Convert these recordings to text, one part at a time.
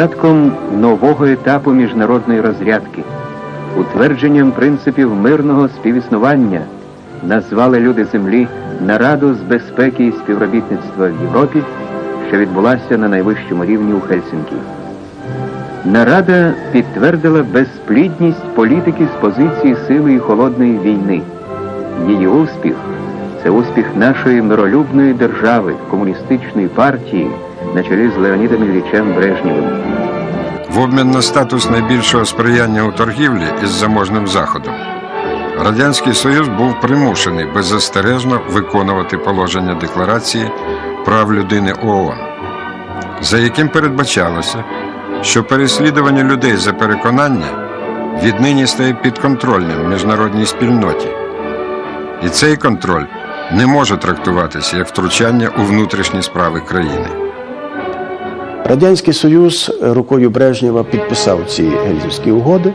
початком нового етапу міжнародної розрядки, утвердженням принципів мирного співіснування назвали люди землі нараду з безпеки і співробітництва в Європі, що відбулася на найвищому рівні у Хельсинкі. Нарада підтвердила безплідність політики з позиції сили і холодної війни. Її успіх це успіх нашої миролюбної держави, комуністичної партії на з Леонідом Іллічем Брежнєвим. В обмін на статус найбільшого сприяння у торгівлі із заможним заходом Радянський Союз був примушений беззастережно виконувати положення Декларації прав людини ООН, за яким передбачалося, що переслідування людей за переконання віднині стає підконтрольним міжнародній спільноті. І цей контроль не може трактуватися як втручання у внутрішні справи країни. Радянський Союз рукою Брежнєва підписав ці гельзівські угоди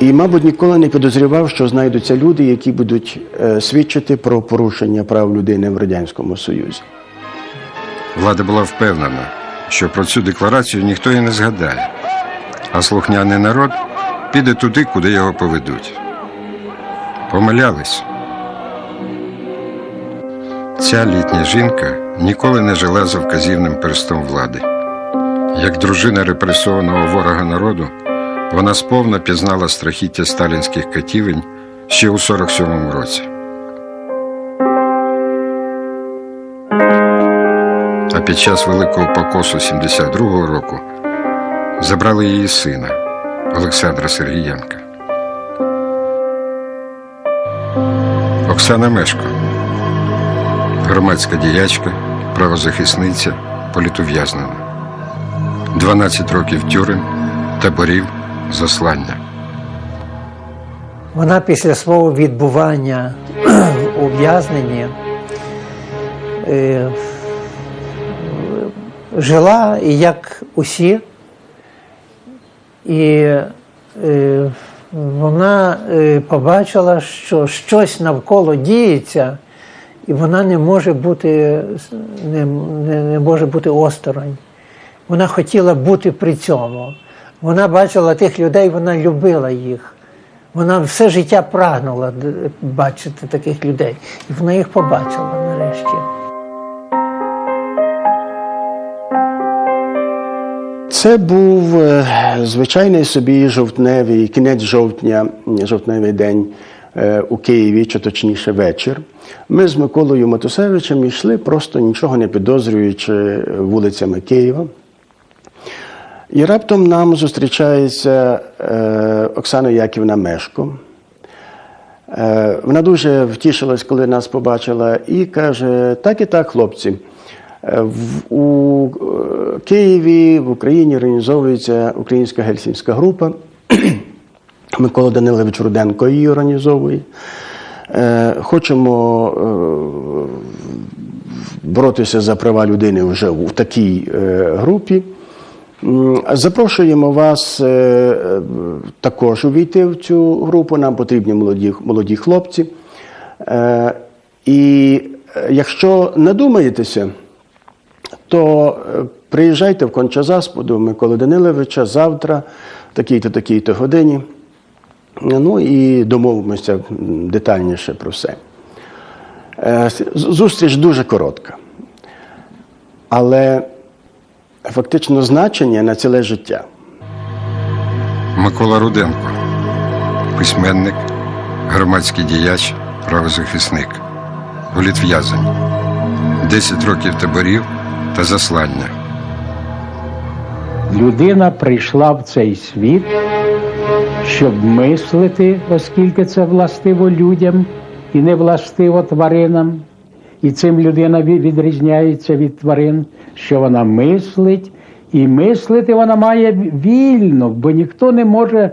і, мабуть, ніколи не підозрював, що знайдуться люди, які будуть е, свідчити про порушення прав людини в Радянському Союзі. Влада була впевнена, що про цю декларацію ніхто і не згадає, а слухняний народ піде туди, куди його поведуть. Помилялись. Ця літня жінка ніколи не жила за вказівним перстом влади. Як дружина репресованого ворога народу, вона сповна пізнала страхіття сталінських катівень ще у 47-му році. А під час Великого покосу 72-го року забрали її сина Олександра Сергієнка. Оксана Мешко, громадська діячка, правозахисниця, політув'язнена. 12 років тюрем, таборів, заслання. Вона після свого відбування в ув'язненні е, жила як усі, і е, вона е, побачила, що щось навколо діється, і вона не може бути, не, не, не може бути осторонь. Вона хотіла бути при цьому. Вона бачила тих людей, вона любила їх. Вона все життя прагнула бачити таких людей. І вона їх побачила нарешті. Це був е, звичайний собі жовтневий, кінець жовтня, жовтневий день е, у Києві, чи точніше вечір. Ми з Миколою Матусевичем йшли, просто нічого не підозрюючи вулицями Києва. І раптом нам зустрічається е, Оксана Яківна Мешко. Е, Вона дуже втішилась, коли нас побачила, і каже: так і так, хлопці. е, в- У е, Києві, в Україні організовується українська гельсінська група. Микола Данилович Руденко її організовує. Е, Хочемо е, боротися за права людини вже в такій е, групі. Запрошуємо вас е, е, також увійти в цю групу. Нам потрібні молоді, молоді хлопці. Е, І якщо надумаєтеся, то приїжджайте в Кончазасподу Миколи Даниловича завтра, в такій-то такій-то годині. Ну і домовимося детальніше про все. Зустріч дуже коротка. Але фактично значення на ціле життя. Микола Руденко, письменник, громадський діяч, правозахисник, політв'язень, 10 років таборів та заслання. Людина прийшла в цей світ, щоб мислити, оскільки це властиво людям і не властиво тваринам. І цим людина відрізняється від тварин, що вона мислить, і мислити вона має вільно, бо ніхто не може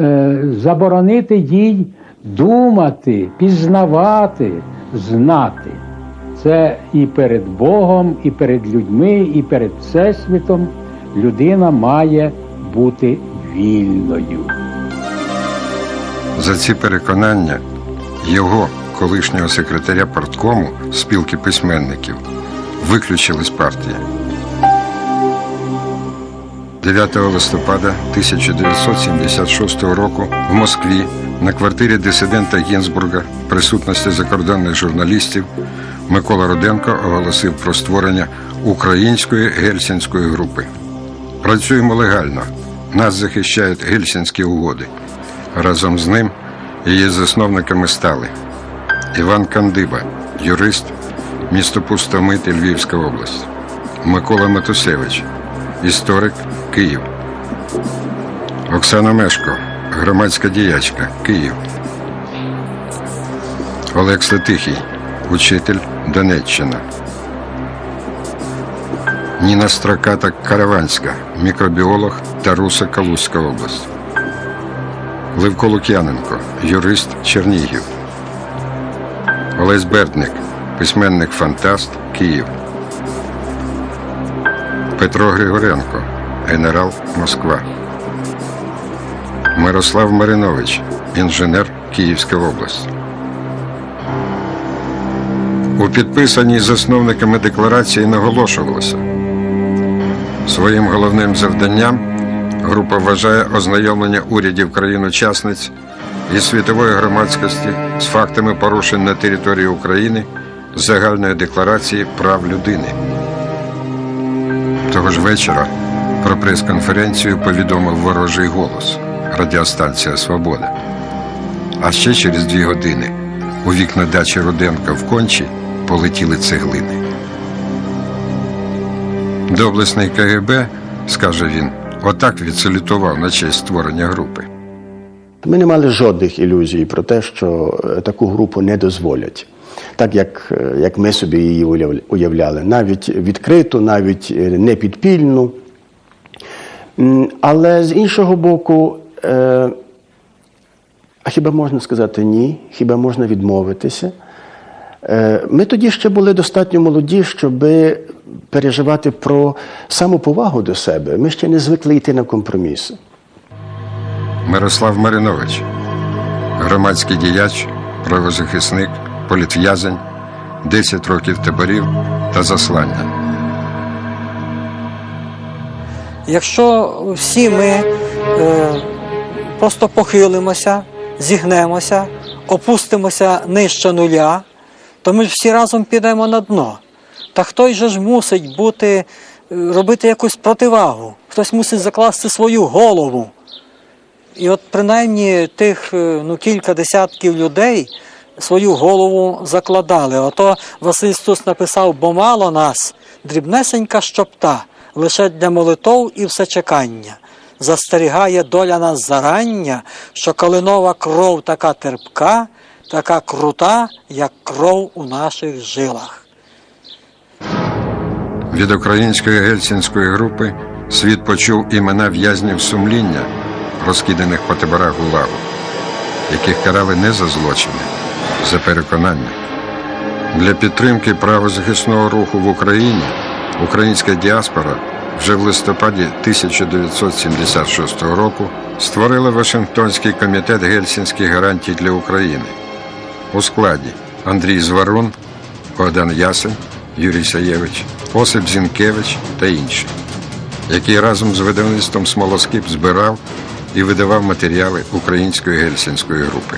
е, заборонити їй думати, пізнавати, знати. Це і перед Богом, і перед людьми, і перед Всесвітом людина має бути вільною. За ці переконання його, колишнього секретаря парткому спілки письменників, виключили з партії. 9 листопада 1976 року в Москві на квартирі дисидента Гінзбурга присутності закордонних журналістів Микола Руденко оголосив про створення української гельсінської групи. Працюємо легально. Нас захищають гельсінські угоди. Разом з ним її засновниками стали Іван Кандиба, юрист, місто Пустомити, Львівська область, Микола Матусевич, історик, Київ, Оксана Мешко, громадська діячка, Київ, Олег Слетихій, учитель, Донеччина. Ніна Страката Караванська, мікробіолог та Руса Калузька область. Левко Лук'яненко, юрист Чернігів. Олесь Бертник, письменник фантаст Київ. Петро Григоренко, генерал Москва. Мирослав Маринович, інженер Київська область. У підписаній засновниками декларації наголошувалося. Своїм головним завданням група вважає ознайомлення урядів країн-учасниць і світової громадськості з фактами порушень на території України загальної декларації прав людини. Того ж вечора про прес-конференцію повідомив ворожий голос Радіостанція Свобода. А ще через дві години у вікна дачі Руденка в кончі полетіли цеглини. Доблесний КГБ, скаже він, отак відсалютував на честь створення групи. Ми не мали жодних ілюзій про те, що е, таку групу не дозволять, так як, е, як ми собі її уявляли, навіть відкриту, навіть е, не підпільну. Але з іншого боку, е, а хіба можна сказати ні? Хіба можна відмовитися? Е, Ми тоді ще були достатньо молоді, щоб переживати про самоповагу до себе. Ми ще не звикли йти на компроміси. Мирослав Маринович, громадський діяч, правозахисник, політв'язень, 10 років таборів та заслання. Якщо всі ми е, просто похилимося, зігнемося, опустимося нижче нуля, то ми ж всі разом підемо на дно. Та хтось же ж мусить бути, е, робити якусь противагу, хтось мусить закласти свою голову. І от принаймні тих е, ну, кілька десятків людей свою голову закладали. Ото Василь Стус написав, бо мало нас, дрібнесенька щопта, лише для молитов і всечекання. Застерігає доля нас зарання, що калинова кров така терпка, така крута, як кров у наших жилах. Від української гельсінської групи світ почув імена в'язнів сумління, розкиданих по таборах ГУЛАГу, яких карали не за злочини, за переконання. Для підтримки правозахисного руху в Україні українська діаспора вже в листопаді 1976 року створила Вашингтонський комітет гельсінських гарантій для України у складі Андрій Зварун, Богдан Ясень, Юрій Саєвич, Осип Зінкевич та інші, який разом з видавництвом Смолоскип збирав і видавав матеріали української гельсінської групи.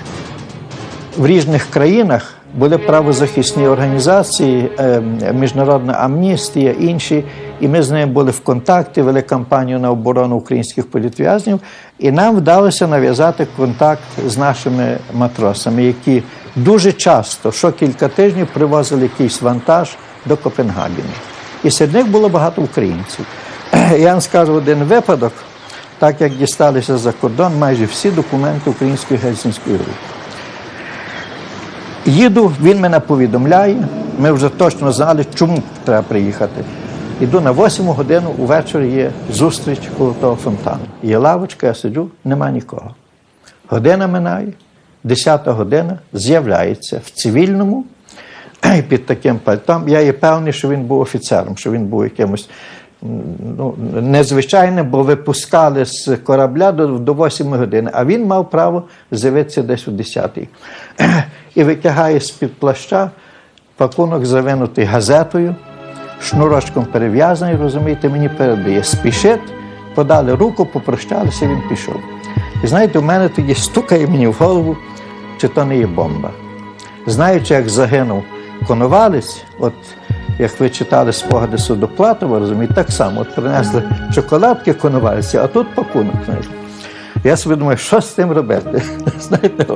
в різних країнах були правозахисні організації, е, Міжнародна амністія, інші. І ми з ними були в контакті, вели кампанію на оборону українських політв'язнів. І нам вдалося нав'язати контакт з нашими матросами, які дуже часто, що кілька тижнів, привозили якийсь вантаж до Копенгагена. І серед них було багато українців. Я вам скажу один випадок, так як дісталися за кордон майже всі документи української гельсінської групи. Їду, він мене повідомляє. Ми вже точно знали, чому треба приїхати. Іду на 8 годину, увечері є зустріч коло того фонтану. Є лавочка, я сиджу, нема нікого. Година минає, 10 година з'являється в цивільному під таким пальтом. Я є певний, що він був офіцером, що він був якимось ну, незвичайним, бо випускали з корабля до, до 8 години, а він мав право з'явитися десь о 10 І витягає з-під плаща пакунок, завинутий газетою, шнурочком перев'язаний, розумієте, мені передає. Спішить, подали руку, попрощалися, він пішов. І знаєте, у мене тоді стукає мені в голову, чи то не є бомба. Знаючи, як загинув Коновалець, от як ви читали спогади Судоплатова, розумієте, так само от принесли шоколадки Коновальці, а тут пакунок. Я собі думаю, що з цим робити? Знаєте,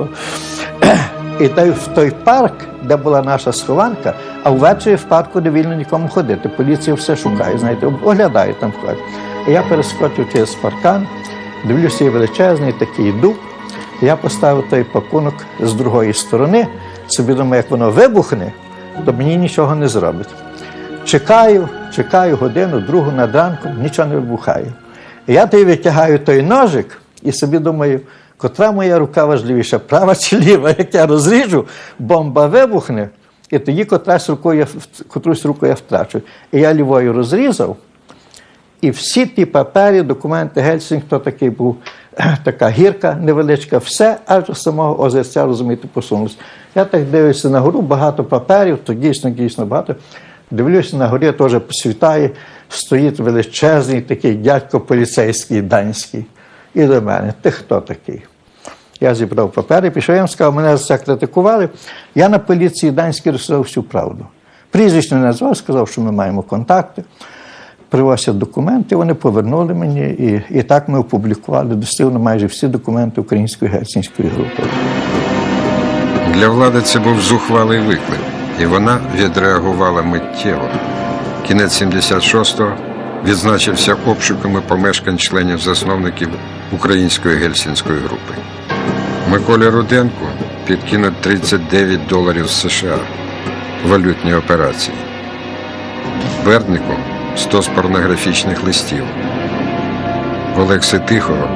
і той, в той парк, де була наша схованка, а ввечері в парку не вільно нікому ходити. Поліція все шукає, знаєте, оглядає там входить. І я перескочив через паркан, дивлюся, є величезний такий дуб. Я поставив той пакунок з другої сторони, собі думаю, як воно вибухне, то мені нічого не зробить. Чекаю, чекаю годину, другу над ранком, нічого не вибухає. Я тоді витягаю той ножик і собі думаю, котра моя рука важливіша, права чи ліва, як я розріжу, бомба вибухне, і тоді котрась рукою, я котрусь руку я втрачу. І я лівою розрізав, і всі ті папері, документи Гельсінг, хто такий був, така гірка невеличка, все аж до самого озерця, розумієте, посунулося. Я так дивлюся на гору, багато паперів, то дійсно, дійсно багато. Дивлюся на горі, теж посвітає, стоїть величезний такий дядько поліцейський данський. І до мене, ти хто такий? Я зібрав папери, пішов, я їм сказав, мене за це критикували. Я на поліції данській розказав всю правду. Прізвище не назвав, сказав, що ми маємо контакти. Привозять документи, вони повернули мені, і, і так ми опублікували достигли майже всі документи української гельсінської групи. Для влади це був зухвалий виклик, і вона відреагувала миттєво. Кінець 76-го відзначився обшуками помешкань членів засновників української гельсінської групи. Миколі Руденку підкинуть 39 доларів США валютні операції. Берднику 100 з порнографічних листів. В Олекси Тихого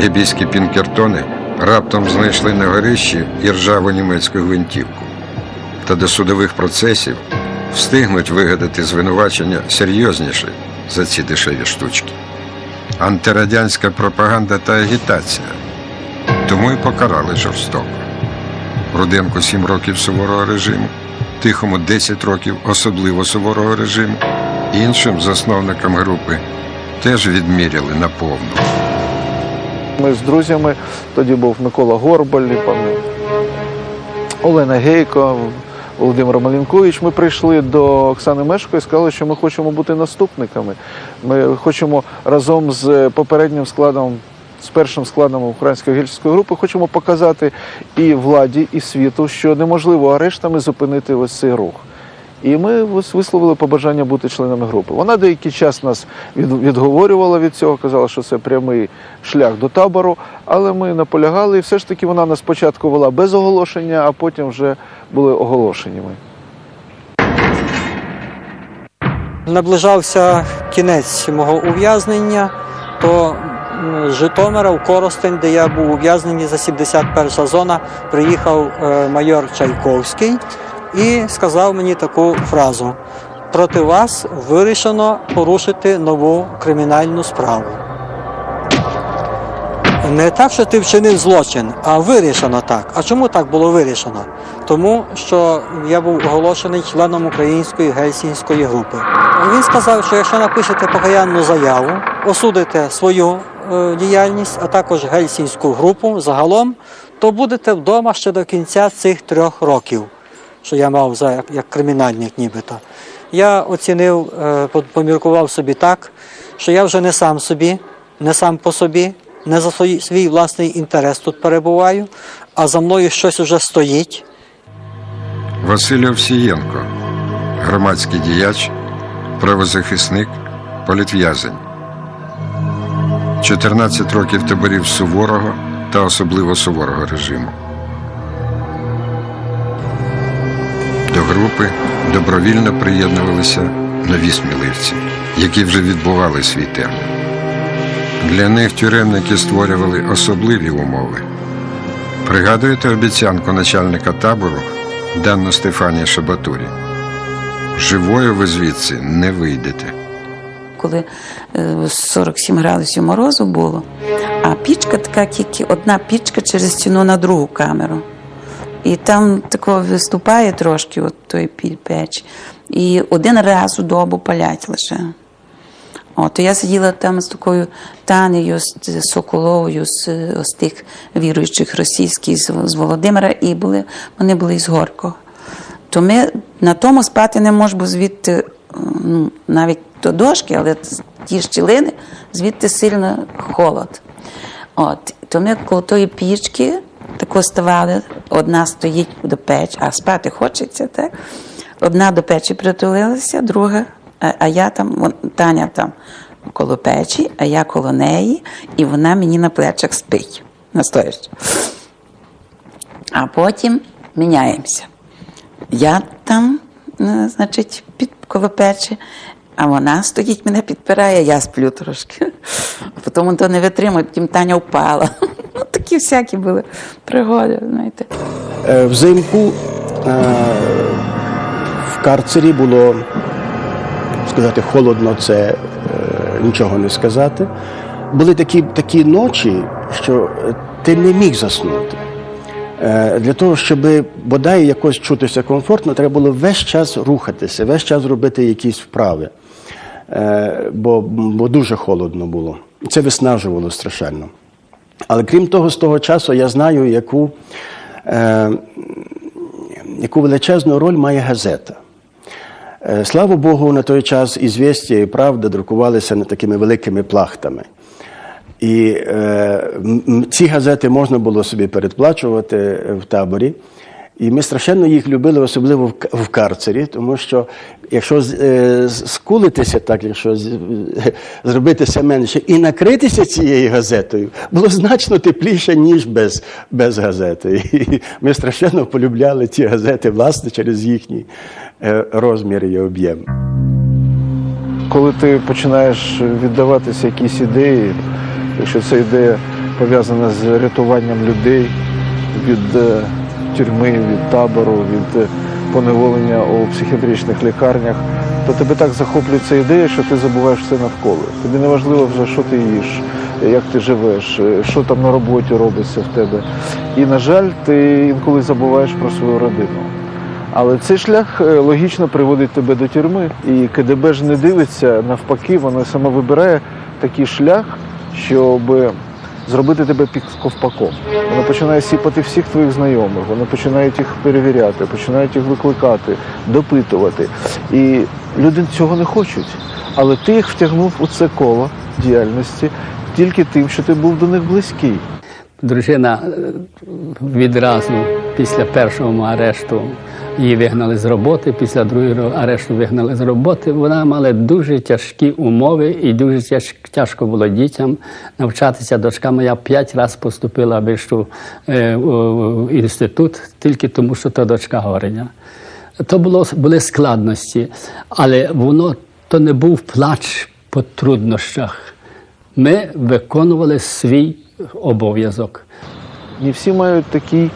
гебійські пінкертони раптом знайшли на горищі і ржаву німецьку гвинтівку. Та до судових процесів встигнуть вигадати звинувачення серйозніше за ці дешеві штучки. Антирадянська пропаганда та агітація. Тому і покарали жорстоко. Руденку 7 років суворого режиму, Тихому 10 років особливо суворого режиму. Іншим засновникам групи теж відміряли наповну. Ми з друзями, тоді був Микола Горбаль, Олена Гейко, Володимир Малінкович. Ми прийшли до Оксани Мешко і сказали, що ми хочемо бути наступниками. Ми хочемо разом з попереднім складом, з першим складом української гільської групи, хочемо показати і владі, і світу, що неможливо арештами зупинити ось цей рух. І ми висловили побажання бути членами групи. Вона деякий час нас відговорювала від цього, казала, що це прямий шлях до табору, але ми наполягали, і все ж таки вона нас спочатку вела без оголошення, а потім вже були оголошеннями. Наближався кінець мого ув'язнення, то з Житомира в Коростень, де я був ув'язнений за 71 зона, приїхав е, майор Чайковський і сказав мені таку фразу: проти вас вирішено порушити нову кримінальну справу. Не так, що ти вчинив злочин, а вирішено так. А чому так було вирішено? Тому що я був оголошений членом української гельсінської групи. Він сказав, що якщо напишете покаянну заяву, осудите свою е, діяльність, а також гельсінську групу загалом, то будете вдома ще до кінця цих трьох років, що я мав за як, як кримінальник нібито. Я оцінив, е, поміркував собі так, що я вже не сам собі, не сам по собі, не за свій, свій власний інтерес тут перебуваю, а за мною щось уже стоїть. Василь Овсієнко, громадський діяч, правозахисник, політв'язень. 14 років таборів суворого та особливо суворого режиму. До групи добровільно приєднувалися нові сміливці, які вже відбували свій термін. Для них тюремники створювали особливі умови. Пригадуєте обіцянку начальника табору Данну Стефанії Шабатурі? Живою ви звідси не вийдете. коли е, 47 градусів морозу було, а пічка така тільки одна пічка через стіну на другу камеру. І там тако виступає трошки от той піль- печ. І один раз у добу палять лише. От, я сиділа там з такою Танею, з Соколовою, з, з тих віруючих російських, з, з Володимира, і були, вони були із Горького. То ми на тому спати не можемо, звідти ну, навіть до дошки, але ті щілини, звідти сильно холод. От, то ми коло тої пічки тако ставали, одна стоїть до печі, а спати хочеться, так? Одна до печі притулилася, друга, а, а я там, Таня там коло печі, а я коло неї, і вона мені на плечах спить. Настояще. А потім міняємося. Я там, е, значить, під коло печі, а вона стоїть, мене підпирає, я сплю трошки. А Потім то не витримує, потім Таня впала. Такі всякі були пригоди, знаєте. Е, Взимку е, в карцері було сказати холодно, це е, нічого не сказати. Були такі, такі ночі, що ти не міг заснути. Для того, щоб бодай якось чутися комфортно, треба було весь час рухатися, весь час робити якісь вправи. Бо, бо дуже холодно було. Це виснажувало страшенно. Але крім того, з того часу я знаю, яку, е, яку величезну роль має газета. Е, Слава Богу, на той час «Ізвєстія» і правда друкувалися не такими великими плахтами. І е, ці газети можна було собі передплачувати в таборі. І ми страшенно їх любили, особливо в, карцері, тому що якщо е, скулитися так, якщо зробитися менше і накритися цією газетою, було значно тепліше, ніж без, без газети. І ми страшенно полюбляли ці газети, власне, через їхній е, розмір і об'єм. Коли ти починаєш віддаватися якісь ідеї, якщо ця ідея пов'язана з рятуванням людей від е, тюрми, від табору, від е, поневолення у психіатричних лікарнях, то тебе так захоплює ця ідея, що ти забуваєш все навколо. Тобі не важливо вже, що ти їш, як ти живеш, е, що там на роботі робиться в тебе. І, на жаль, ти інколи забуваєш про свою родину. Але цей шлях е, логічно приводить тебе до тюрми. І КДБ ж не дивиться, навпаки, воно саме вибирає такий шлях, щоб зробити тебе під ковпаком. Воно починає сіпати всіх твоїх знайомих, вони починають їх перевіряти, починають їх викликати, допитувати. І люди цього не хочуть. Але ти їх втягнув у це коло діяльності тільки тим, що ти був до них близький. Дружина е, відразу після першого арешту її вигнали з роботи, після другого арешту вигнали з роботи. Вона мала дуже тяжкі умови і дуже тяжко було дітям навчатися. Дочка моя п'ять разів поступила в вищу е, інститут тільки тому, що то дочка гореня. То було, були складності, але воно то не був плач по труднощах. Ми виконували свій обов'язок. Не всі мають такий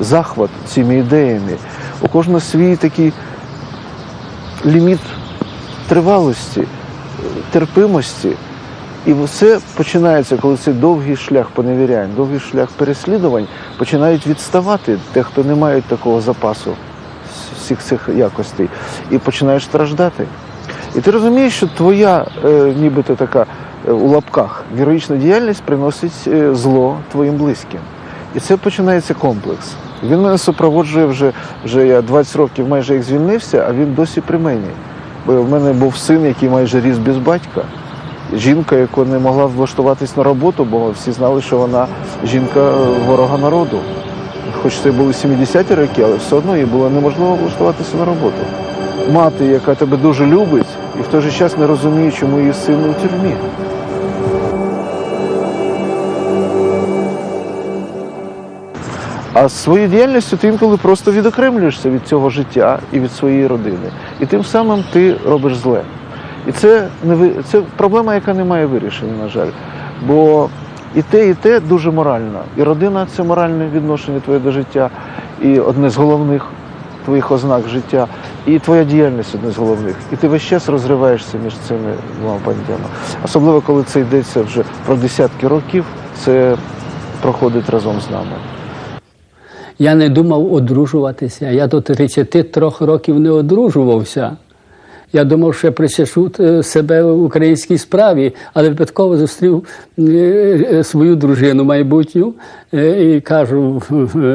захват цими ідеями. У кожного свій такий ліміт тривалості, терпимості. І все починається, коли цей довгий шлях поневірянь, довгий шлях переслідувань починають відставати те, хто не мають такого запасу всіх цих якостей, і починаєш страждати. І ти розумієш, що твоя, е, нібито така е, у лапках героїчна діяльність приносить е, зло твоїм близьким. І це починається комплекс. Він мене супроводжує вже, вже я 20 років майже як звільнився, а він досі при мені. Бо в мене був син, який майже ріс без батька. Жінка, яка не могла влаштуватись на роботу, бо всі знали, що вона жінка ворога народу. Хоч це були 70-ті роки, але все одно їй було неможливо влаштуватися на роботу. Мати, яка тебе дуже любить, і в той же час не розуміє, чому її син у тюрмі. А своєю діяльністю ти інколи просто відокремлюєшся від цього життя і від своєї родини. І тим самим ти робиш зле. І це не це проблема, яка не має вирішення, на жаль. Бо і те, і те дуже морально. І родина це моральне відношення твоє до життя, і одне з головних твоїх ознак життя, і твоя діяльність одне з головних. І ти весь час розриваєшся між цими двома поняттями. Особливо, коли це йдеться вже про десятки років, це проходить разом з нами. Я не думав одружуватися. Я до 33 років не одружувався. Я думав, що я присяжу е, себе в українській справі, але випадково зустрів е, е, свою дружину майбутню і кажу: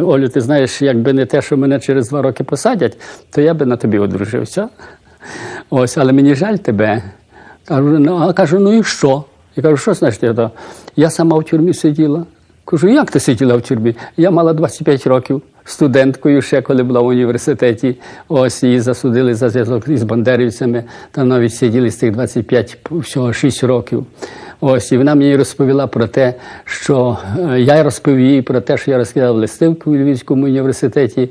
Олю, ти знаєш, якби не те, що мене через два роки посадять, то я би на тобі одружився. Ось, але мені жаль тебе. Кажу, ну, а кажу, ну і що? Я кажу, що значить? Я сама в тюрмі сиділа. Кажу, як ти сиділа в тюрмі? Я мала 25 років студенткою ще, коли була в університеті. Ось її засудили за зв'язок із бандерівцями. Там навіть сиділи з тих 25 всього 6 років. Ось, і вона мені розповіла про те, що е, я розповів їй про те, що я розкидав листівки у Львівському університеті,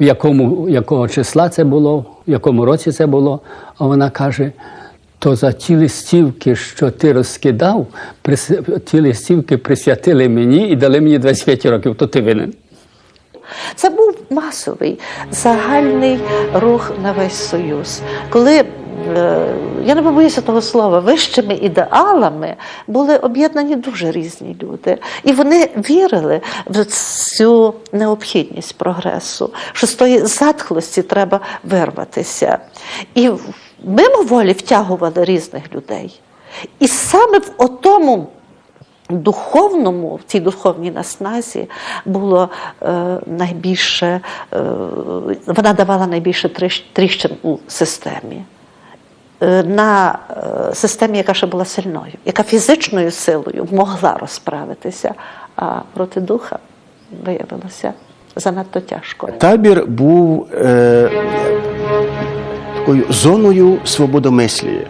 в якому якого числа це було, в якому році це було. А вона каже: то за ті листівки, що ти розкидав, ті листівки присвятили мені і дали мені 25 років, то ти винен. Це був масовий загальний рух на весь союз. Коли е, я не побоюся того слова, вищими ідеалами були об'єднані дуже різні люди. І вони вірили в цю необхідність прогресу, що з тої затхлості треба вирватися. І мимоволі втягували різних людей. І саме в отому духовному, в цій духовній насназі було е, найбільше, е, вона давала найбільше тріщин у системі. Е, На е, системі, яка ще була сильною, яка фізичною силою могла розправитися, а проти духа виявилося занадто тяжко. Табір був е, такою зоною свободомислія.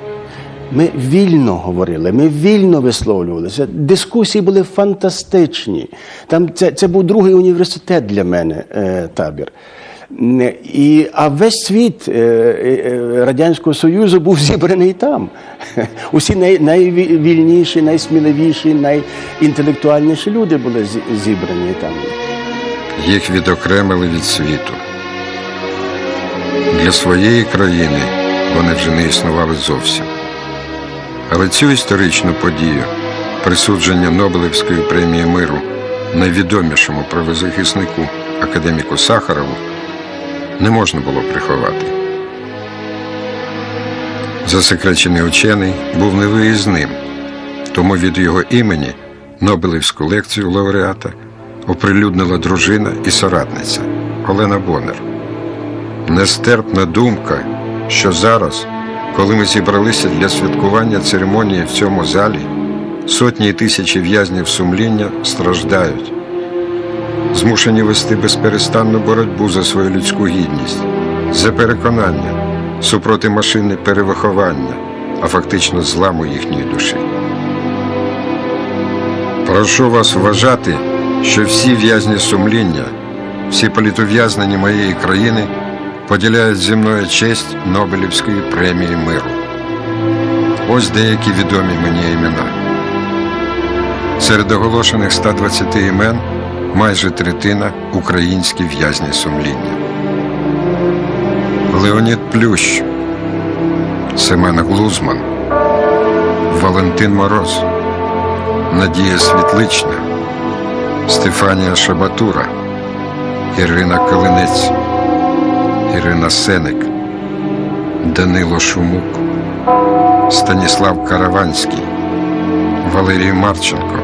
Ми вільно говорили, ми вільно висловлювалися. Дискусії були фантастичні. Там це, це був другий університет для мене е, табір. І, а весь світ е, е, Радянського Союзу був зібраний там. Усі най, найвільніші, найсміливіші, найінтелектуальніші люди були зібрані там. Їх відокремили від світу. Для своєї країни вони вже не існували зовсім. Але цю історичну подію, присудження Нобелівської премії миру найвідомішому правозахиснику академіку Сахарову, не можна було приховати. Засекречений учений був невиїзним, тому від його імені Нобелівську лекцію лауреата оприлюднила дружина і соратниця Олена Бонер. Нестерпна думка, що зараз, коли ми зібралися для святкування церемонії в цьому залі, сотні і тисячі в'язнів сумління страждають, змушені вести безперестанну боротьбу за свою людську гідність, за переконання, супроти машини перевиховання, а фактично зламу їхньої душі. Прошу вас вважати, що всі в'язні сумління, всі політов'язнені моєї країни поділяють зі мною честь Нобелівської премії миру. Ось деякі відомі мені імена. Серед оголошених 120 імен майже третина українські в'язні сумління. Леонід Плющ, Семен Глузман, Валентин Мороз, Надія Світлична, Стефанія Шабатура, Ірина Калинець, Ірина Сеник, Данило Шумук, Станіслав Караванський, Валерій Марченко,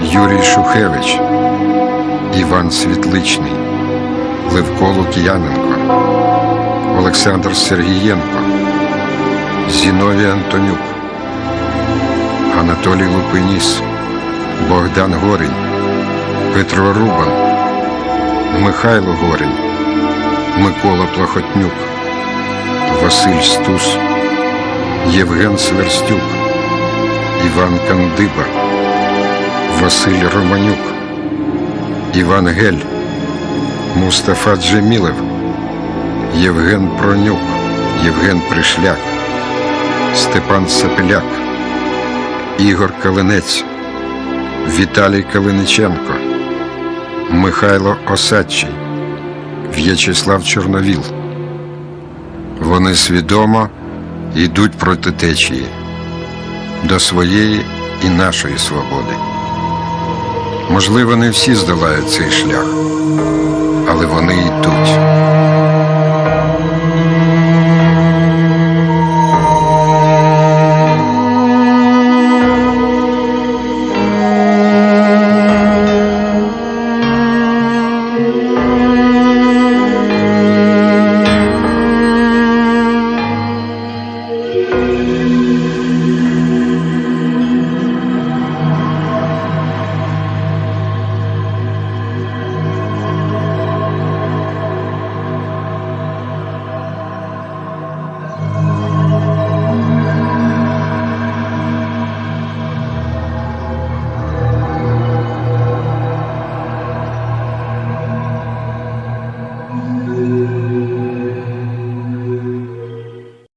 Юрій Шухевич, Іван Світличний, Левко Лук'яненко, Олександр Сергієнко, Зіновій Антонюк, Анатолій Лупиніс, Богдан Горень, Петро Рубан, Михайло Горень, Микола Плахотнюк, Василь Стус, Євген Сверстюк, Іван Кандиба, Василь Романюк, Іван Гель, Мустафа Джемілев, Євген Пронюк, Євген Пришляк, Степан Сапеляк, Ігор Калинець, Віталій Калиниченко, Михайло Осадчий, В'ячеслав Чорновіл. Вони свідомо йдуть проти течії до своєї і нашої свободи. Можливо, не всі здолають цей шлях, але вони йдуть.